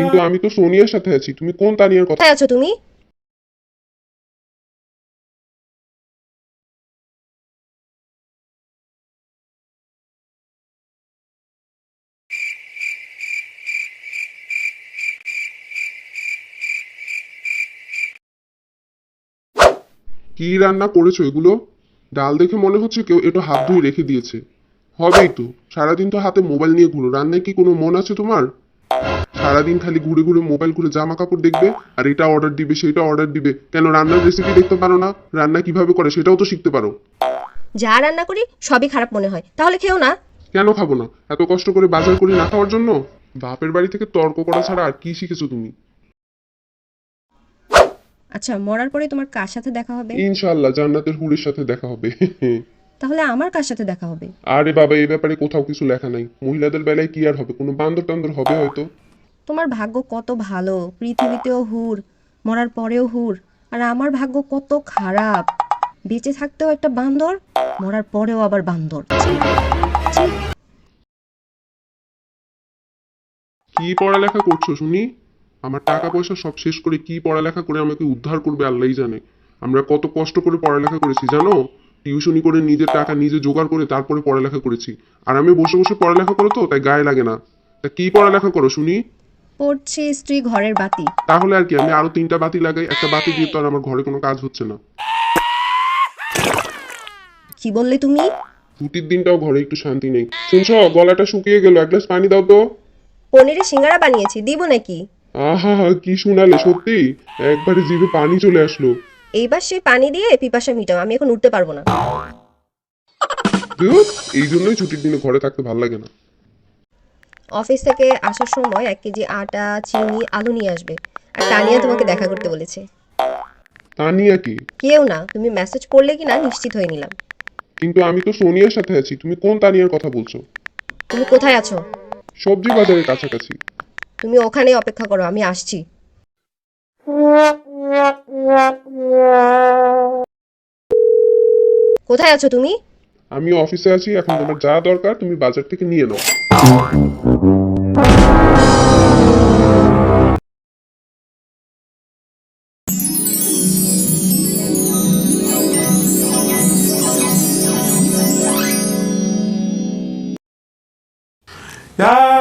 কিন্তু আমি তো সোনিয়ার সাথে আছি। তুমি কোন তানিয়ার কথা কোথায় আছো তুমি? কি রান্না করেছ এগুলো? ডাল দেখে মনে হচ্ছে কেউ একটু হাত ধুয়ে রেখে দিয়েছে। হবেই তো। সারাদিন তো হাতে মোবাইল নিয়ে ঘুরো। রান্নায় কি কোনো মন আছে তোমার? সারাদিন খালি ঘুরে ঘুরে মোবাইল ঘুরে জামা কাপড় দেখবে আর এটা অর্ডার দিবে সেটা অর্ডার দিবে। কেন রান্নার রেসিপি দেখতে পারো না? রান্না কীভাবে করে সেটাও তো শিখতে পারো। যা রান্না করি সবই খারাপ মনে হয়। তাহলে খেও না। কেন খাব না? এত কষ্ট করে বাজার করি না খাওয়ার জন্য? বাপের বাড়ি থেকে তর্ক করা ছাড়া আর কি শিখেছো তুমি? আচ্ছা মরার পরে তোমার কার সাথে দেখা হবে? ইনশাআল্লাহ জান্নাতের হুরের সাথে দেখা হবে। তাহলে আমার কার সাথে দেখা হবে? আরে বাবা এই ব্যাপারে কোথাও কিছু লেখা নাই। মহিলাদের বেলায় কি আর হবে? কোনো বান্দর টান্দর হবে হয়তো। তোমার ভাগ্য কত ভালো। পৃথিবীতেও হুর মরার পরেও হুর। আর আমার ভাগ্য কত খারাপ। বেঁচে থাকতেও একটা বান্দর মরার পরেও আবার বান্দর। কি পড়ালেখা করছ শুনি? আমার টাকা পয়সা সব শেষ করে কি পড়ালেখা করে আমাকে উদ্ধার করবে আল্লাহই জানে। আমরা কত কষ্ট করে পড়ালেখা করেছি জানো? টিউশনি করে নিজের টাকা নিজে জোগাড় করে তারপরে পড়ালেখা করেছি। আর আমি বসে বসে পড়ালেখা করো তো তাই গায়ে লাগে না। তা কি পড়ালেখা করো শুনি? পড়ছি স্ত্রী ঘরের বাতি। তাহলে আর কি আমি আরও তিনটা বাতি লাগাই একটা বাতি দিয়ে তো আর আমার ঘরে কোনো কাজ হচ্ছে না। কি বললে তুমি? ছুটির দিনটাও ঘরে একটু শান্তি নেই। শুনছো গলাটা শুকিয়ে গেল এক গ্লাস পানি দাও তো। পনিরের সিঙ্গারা বানিয়েছি দিব নাকি? আহা কি শুনালে সত্যি? একবারে জিভে পানি চলে আসলো। এইবার সেই পানি দিয়ে পিপাসা মিটাও আমি এখন উঠতে পারব না। ধুর, এই জন্যই ছুটির দিনে ঘরে থাকতে ভালো লাগে না। অফিস থেকে আসার সময় এক কেজি আটা চিনি আলু নিয়ে আসবে। আর তানিয়া তোমাকে দেখা করতে বলেছে। তানিয়া কি? কেউ না তুমি মেসেজ করলে কি না নিশ্চিত হয়ে নিলাম। কিন্তু আমি তো সোনিয়ার সাথে আছি তুমি কোন তানিয়ার কথা বলছো? তুমি কোথায় আছো? সবজি বাজারের কাছাকাছি। তুমি ওখানেই অপেক্ষা করো আমি আসছি। কোথায় আছো তুমি আমি অফিসে আছি এখন তোমার যা দরকার তুমি বাজার থেকে নিয়ে নাও Yeah!